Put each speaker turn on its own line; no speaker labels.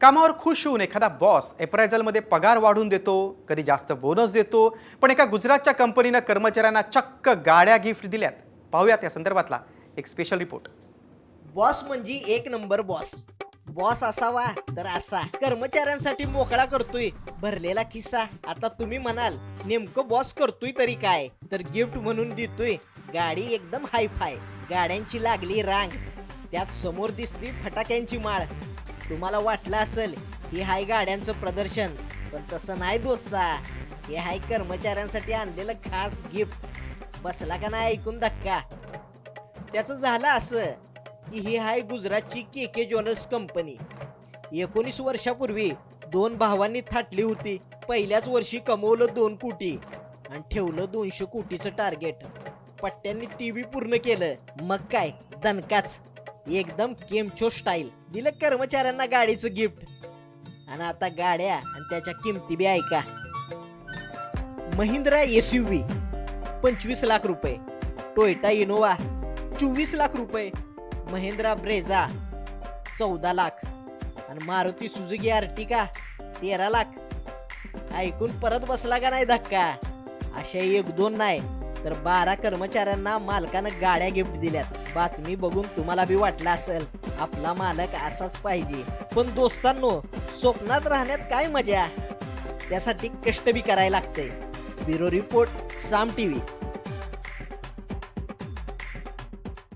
कामावर खुश होऊन एखादा बॉस एप्रायझलमध्ये पगार वाढवून देतो कधी जास्त बोनस देतो पण एका गुजरातच्या कंपनीनं कर्मचाऱ्यांना चक्क गाड्या गिफ्ट दिल्यात. पाहूयात या संदर्भातला एक स्पेशल रिपोर्ट
बॉस म्हणजे एक नंबर बॉस बॉस असावा तर असा. कर्मचाऱ्यांसाठी मोकळा करतोय भरलेला किस्सा आता तुम्ही म्हणाल नेमकं बॉस करतोय तरी काय? तर गिफ्ट म्हणून देतोय. गाडी एकदम हायफाय गाड्यांची लागली रांग. त्यात समोर दिसती फटाक्यांची माळ. तुम्हाला वाटलं असेल ही हाय गाड्यांचं प्रदर्शन पण तसं नाही दोस्ता. हे हाय कर्मचाऱ्यांसाठी आणलेलं खास गिफ्ट बसला का नाही ऐकून धक्का? त्याचं झालं असं की ही हाय गुजरातची के के ज्वेलर्स कंपनी. एकोणीस वर्षापूर्वी दोन भावांनी थाटली होती. पहिल्याच वर्षी कमवलं दोन कोटी आणि ठेवलं दोनशे कोटीचं टार्गेट पट्ट्यांनी ती बी पूर्ण केलं. मग काय? दणकाच. एकदम केमचो स्टाईल दिलं कर्मचाऱ्यांना गाडीचं गिफ्ट आणि आता गाड्या आणि त्याच्या किमती बी ऐका. महिंद्रा एस यू व्ही पंचवीस लाख रुपये. टोयोटा इनोवा चोवीस लाख रुपये. महिंद्रा ब्रेझा चौदा लाख. आणि मारुती सुजुकी आर्टिका तेरा लाख. ऐकून परत बसला का नाही धक्का? अशा एक दोन नाही. तर बारा कर्मचाऱ्यांना मालकानं गाड्या गिफ्ट दिल्यात. बातमी बघून तुम्हाला बी वाटलं असेल आपला मालक असाच पाहिजे. पण दोस्तांनो स्वप्नात राहण्यात काय मजा? त्यासाठी कष्ट बी करायला लागतंय. Bureau report Saam TV.